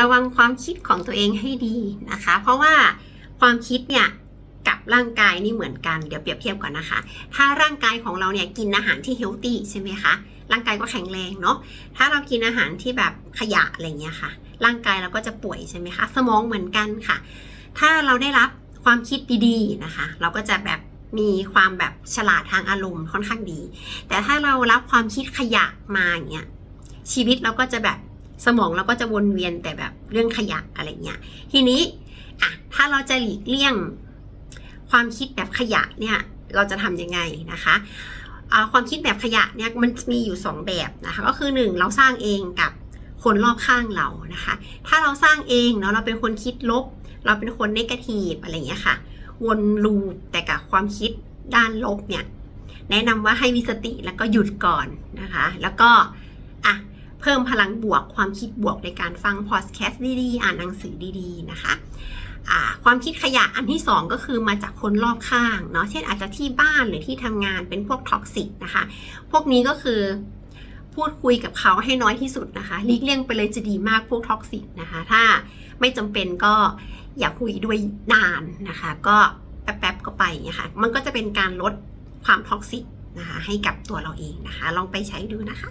ระวังความคิดของตัวเองให้ดีนะคะ เพราะว่าความคิดเนี่ยกับร่างกายนี่เหมือนกันเดี๋ยวเปรียบเทียบก่อนนะคะ ถ้าร่างกายของเราเนี่ยกินอาหารที่เฮลตี้ใช่ไหมคะร่างกายก็แข็งแรงเนาะถ้าเรากินอาหารที่แบบขยะอะไรเงี้ยค่ะ ร่างกายเราก็จะป่วยใช่ไหมคะ สมองเหมือนกันค่ะ ถ้าเราได้รับความคิดดีๆนะคะ เราก็จะแบบมีความแบบฉลาดทางอารมณ์ค่อนข้างดี แต่ถ้าเรารับความคิดขยะมาอย่างเงี้ยชีวิตเราก็จะแบบ สมองเราก็จะวนเวียนแต่แบบเรื่องขยะอะไรเงี้ย ทีนี้อะถ้าเราจะหลีกเลี่ยงความคิดแบบขยะเนี่ยเราจะทำยังไงนะคะความคิดแบบขยะเนี่ยมันมีอยู่สองแบบนะคะก็คือหนึ่งเราสร้างเองกับคนรอบข้างเรานะคะ ถ้าเราสร้างเองเนาะเราเป็นคนคิดลบ เราเป็นคนเนกาทีฟอะไรเงี้ยค่ะ วนลูปแต่กับความคิดด้านลบเนี่ยแนะนำว่าให้มีสติแล้วก็หยุดก่อนนะคะ แล้วก็อะ พิ่มพลังบวก ความคิดบวกในการฟังพอดแคสต์ดีๆ อ่านหนังสือดีๆนะคะความคิดขยะอันที่สองก็คือมาจากคนรอบข้างเนาะเช่นอาจจะที่บ้านหรือที่ทำงานเป็นพวกท็อกซิกนะคะ พวกนี้ก็คือพูดคุยกับเขาให้น้อยที่สุดนะคะลีกเลี่ยงไปเลยจะดีมากพวกท็อกซิกนะคะถ้าไม่จำเป็นก็อย่าคุยด้วยนานนะคะ ก็แป๊บๆก็ไปอย่างเงี้ยค่ะมันก็จะเป็นการลดความท็อกซิกนะคะให้กับตัวเราเองนะคะ ลองไปใช้ดูนะคะ